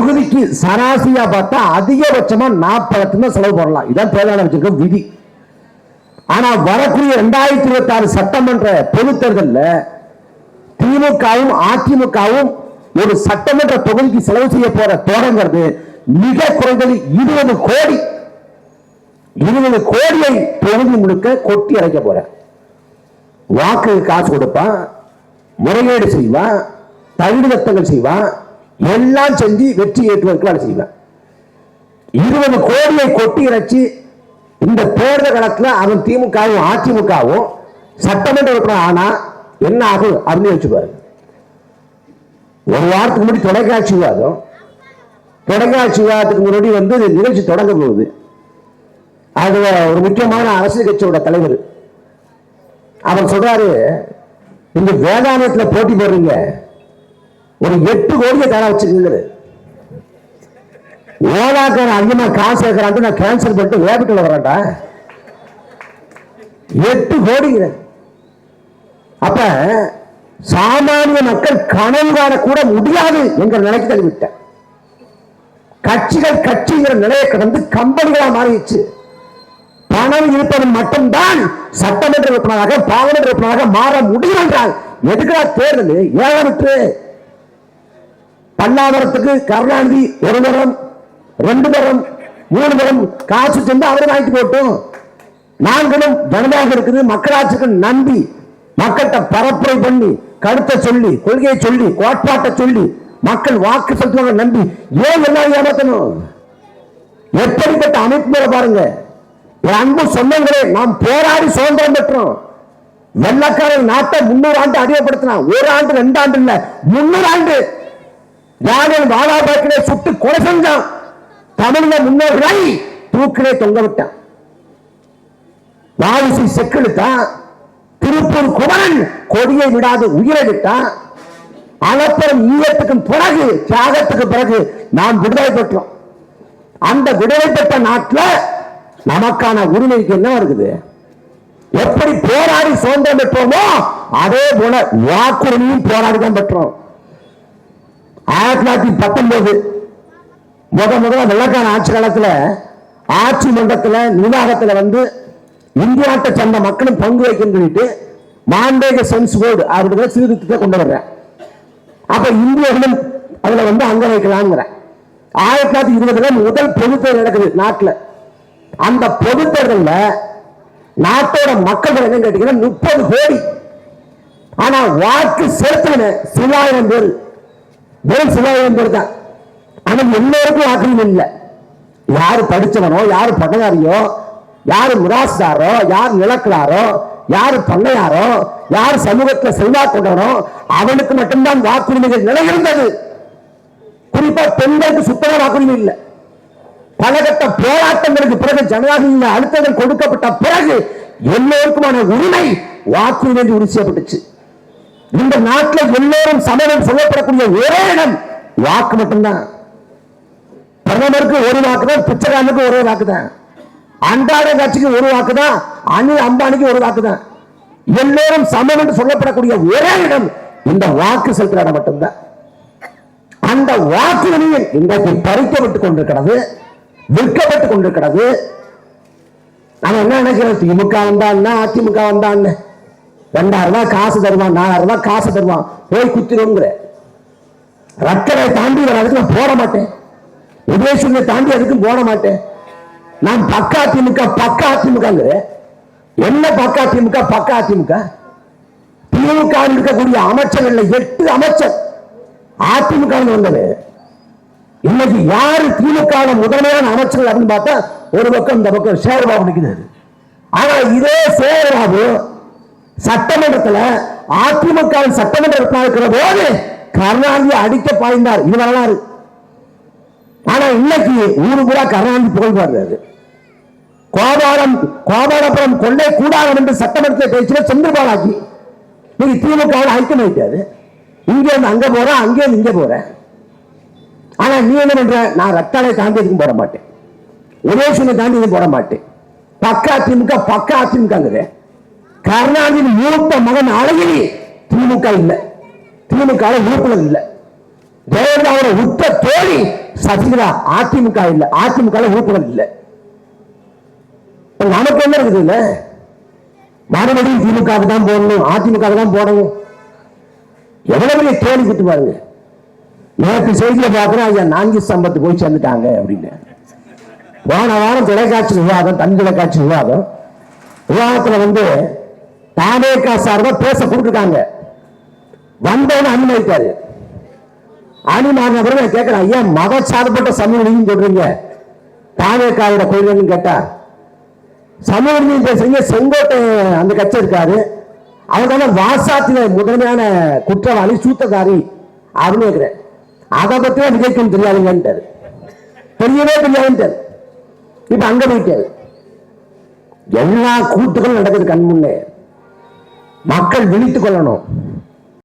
தொகுதிக்கு சராசரியா பார்த்தா அதிகபட்சமா நாற்பது தான் செலவு பண்ணலாம். இதான் தேவையான வச்சிருக்க விதி. ஆனா வரக்கூடிய இரண்டாயிரத்தி இருபத்தி ஆறு சட்டமன்ற பொது தேர்தல்ல திமுகவும் அதிமுகவும் ஒரு சட்டமன்ற தொகுதிக்கு செலவு செய்ய போற தொடங்கிறது மிக குறைந்தது இருபது கோடி. இருபது கோடியை தொகுதி முழுக்க கொட்டி அடைக்க போற. வாக்கு காசு கொடுப்பான் முறைகேடு செய்வான் தகுதித்தங்கள் செய்வான் எல்லாம் செஞ்சு வெற்றி ஏற்றுவதற்கு வேலை செய்வேன். இருபது கோடியை கொட்டி இறைச்சி இந்த தேர்தல் காலத்தில் அவன் திமுகவும் அதிமுகவும் சட்டமன்ற உறுப்பினர் ஆனா என்ன ஆகும் அப்படின்னு வச்சு பாருங்க. ஒரு வாரத்துக்கு முன்னாடி தொலைக்காட்சி விவாதம். தொலைக்காட்சி விவாதத்துக்கு முன்னாடி வந்து நிகழ்ச்சி தொடங்க போகுது. அது ஒரு முக்கியமான அரசியல் கட்சியோட தலைவர் அவர் சொல்றாரு இந்த வேதாந்தத்தில் போட்டி போடுறீங்க. ஒரு எட்டு கோடியை தர வச்சிருக்கீங்க ஓலாக்காரன் அதிகமா காசு கேட்கறான்ட்டு நான் கேன்சல் பண்ணிட்டு வேபிட்டில் வரேன்டா எட்டு கோடிங்கிற அப்ப சாமானிய மக்கள் கனவு காணக்கூட முடியாது என்ற நிலைக்கு தள்ளிவிட்டேன். கட்சிகள் கட்சிங்கிற நிலையை கடந்து கம்பெனிகளா மாறிடுச்சு. பணம் இருப்பது மட்டும்தான் சட்டமன்ற உறுப்பினராக பாராளுமன்ற உறுப்பினராக மாற முடியும் என்றால் எதுக்குடா தேர்தல் ஏழை விட்டு? பல்லாவரத்துக்கு கருணாநிதி ஒரு தரம் ரெண்டு தரம் மூணு தரம் காசு சென்று அவரை வாங்கிட்டு போட்டோம். நாங்களும் ஜனதாக இருக்குது. மக்களாட்சிக்கு நம்பி மக்கள்கிட்ட பரப்புரை பண்ணி கருத்தை சொல்லி கொள்கையை சொல்லி கோட்பாட்டை சொல்லி மக்கள் வாக்கு செலுத்துவாங்க நம்பி ஏன் எல்லாரும் ஏமாத்தணும்? எப்படிப்பட்ட அமைப்பு மேல பாருங்க. என் அன்பு சொந்தங்களே நாம் போராடி சுதந்திரம் பெற்றோம். வெள்ளக்காரன் நாட்டை முன்னூறு ஆண்டு அடிமைப்படுத்தினான் ஒரு ஆண்டு ரெண்டு ஆண்டு இல்ல முன்னூறு ஆண்டு யாரும் வாழாபாக்கிலே சுட்டு கொலை செஞ்சான். தமிழக முன்னோர்களை தூக்கிலே தொங்க விட்டான். வாரிசு செக்கெடுத்தான் திருப்பூர் குமரன் கொடியை விடாது உயிரை விட்டான். அலப்பரம் ஈழத்துக்கும் பிறகு தியாகத்துக்கு பிறகு நாம் விடுதலை பெற்றோம். அந்த விடுதலை பெற்ற நாட்டில் நமக்கான உரிமைக்கு என்ன இருக்குது? எப்படி போராடி சுதந்திரம் பெற்றோமோ அதே போல வாக்குரிமையும் போராடி தான் பெற்றோம். ஆயிரத்தி தொள்ளாயிரத்தி பத்தொன்பது. முத முதல்ல வெள்ளக்கான ஆட்சி காலத்துல ஆட்சி மன்றத்துல நிர்வாகத்துல வந்து இந்திய நாட்டை சேர்ந்த மக்களும் பங்கு வைக்கணும்னு சொல்லிட்டு மாண்டேக சென்ஸ் போர்டு அப்படிங்கிற சீர்திருத்தத்தை கொண்டு வர்றேன் அப்ப இந்தியர்களும் அதுல வந்து அங்க வைக்கலாம்ங்கிறேன் ஆயிரத்தி தொள்ளாயிரத்தி இருபதுல முதல் பொதுத் நடக்குது நாட்டில். அந்த பொதுத்தேர்தலில் நாட்டோட மக்கள் என்னன்னு கேட்டீங்கன்னா முப்பது கோடி. ஆனா வாக்கு செலுத்தின சிவாயிரம் பேர் வெறும் சிவாயிரம் பேர் ஆனால் எல்லோருக்கும் வாக்குரிமை இல்லை. யார் படிச்சவனோ யார் பட்டதாரியோ யார் முராசாரோ யார் நிலக்கலாரோ யார் பண்ணையாரோ யார் சமூகத்தில் செல்வா கொண்டவனோ அவனுக்கு மட்டும்தான் வாக்குரிமைகள் நிலையிருந்தது குறிப்பா பெண்களுக்கு சுத்தமா வாக்குரிமை இல்லை. பலகட்ட போராட்டங்களுக்கு பிறகு ஜனநாயக அழுத்தங்கள் கொடுக்கப்பட்ட பிறகு எல்லோருக்குமான உரிமை வாக்குரிமை என்று உறுதி செய்யப்பட்டுச்சு. இந்த நாட்டில் எல்லோரும் சமயம் சொல்லப்படக்கூடிய ஒரே இடம் வாக்கு மட்டும்தான். பிரதமருக்கு ஒரு வாக்கு தான் பிச்சைக்காரனுக்கு ஒரே வாக்கு தான் அன்றாட கட்சிக்கு ஒரு வாக்கு தான் அனில் அம்பானிக்கு ஒரு வாக்கு தான் எல்லோரும் சமம் என்று சொல்லப்படக்கூடிய ஒரே இடம் இந்த வாக்கு செலுத்துற இடம் மட்டும்தான். அந்த வாக்குரிமையில் இன்றைக்கு பறிக்கப்பட்டுக் கொண்டிருக்கிறது விற்கப்பட்டுக் கொண்டிருக்கிறது. நம்ம என்ன நினைக்கிறோம் திமுக வந்தான்னா அதிமுக வந்தான்னு? ரெண்டாயிரம் ரூபாய் காசு தருவான் நாலாயிரம் ரூபாய் காசு தருவான். போய் குத்துருங்கிற. ரத்தனை தாண்டி வர அதுக்கு நான் போட மாட்டேன். உதயசூரியை தாண்டி அதுக்கும் போட மாட்டேன். நான் பக்கா திமுக பக்கா அதிமுகங்கிற என்ன பக்கா திமுக பக்கா அதிமுக திமுக இருக்கக்கூடிய அமைச்சர்கள் எட்டு அமைச்சர். அதிமுக வந்தது இன்னைக்கு யாரு திமுக முதன்மையான அமைச்சர்கள் அப்படின்னு பார்த்தா ஒரு பக்கம் இந்த பக்கம் சேரபாபு நிற்கிறாரு. ஆனா இதே சேரபாபு சட்டமன்றத்தில் அதிமுக சட்டமன்ற இருக்கிற போது கருணாநிதி அடிக்க பாய்ந்தார். இது வரலாறு. ஆனா இன்னைக்கு ஊரு கூட கருணாநிதி புகழ் கோபாலம் கோபாலபுரம் கொள்ளை கூடாது என்று சட்டமன்றத்தை பேச்சு செந்தில்பாலாஜி நீங்க திமுக ஐக்கியம் ஆயிட்டாரு. இங்க இருந்து அங்க போறேன் அங்கே இருந்து இங்க போறேன் ஆனா நீ என்ன பண்ற? நான் ரத்தாலை தாண்டி எதுக்கும் போட மாட்டேன். உதயசூனை தாண்டி எதுவும் போட மாட்டேன். பக்கா திமுக பக்கா அதிமுகங்கிறேன் கருணாநிதி மூத்த மகன் அழகிரி திமுக இல்லை. திமுக உறுப்பினர் இல்லை. ஜெயலலிதாவோட உத்த தோழி சசிகலா அதிமுக இல்லை. அதிமுக உறுப்பினர் இல்லை. நமக்கு என்ன இருக்குது இல்ல? மறுபடியும் திமுக தான் போடணும் அதிமுக தான் போடணும். எவ்வளவு பெரிய கேள்வி கிட்டு பாருங்க. நேற்று செய்தியை பாக்குறேன் ஐயா நான்கு சம்பத்து போய் சேர்ந்துட்டாங்க அப்படின்னு. போன வாரம் தொலைக்காட்சி விவாதம் தன் தொலைக்காட்சி விவாதம். விவாதத்தில் வந்து தாவேக்கா சார்பா பேச கொடுத்துருக்காங்க வந்தவன அனுமதித்தாரு அனுமான பிறகு நான் கேட்கிறேன் ஐயா மத சார்பட்ட சமூக நீங்க சொல்றீங்க. தாவேக்காவோட கொள்கைன்னு கேட்டா சமூக நீங்க பேசுறீங்க செங்கோட்டை அந்த கட்சி இருக்காரு. அவர் தானே வாசாத்தில முதன்மையான குற்றவாளி சூத்தக்காரி அப்படின்னு கேட்கிறேன். அதை பத்தி விஜய்க்கும் தெரியாதுங்கன்ட்டாரு. தெரியவே தெரியாதுன்ட்டாரு. இப்ப அங்க போயிட்டாரு. எல்லா கூட்டுகளும் நடக்குது கண் முன்னே. மக்கள் விழித்துக் கொள்ளணும்.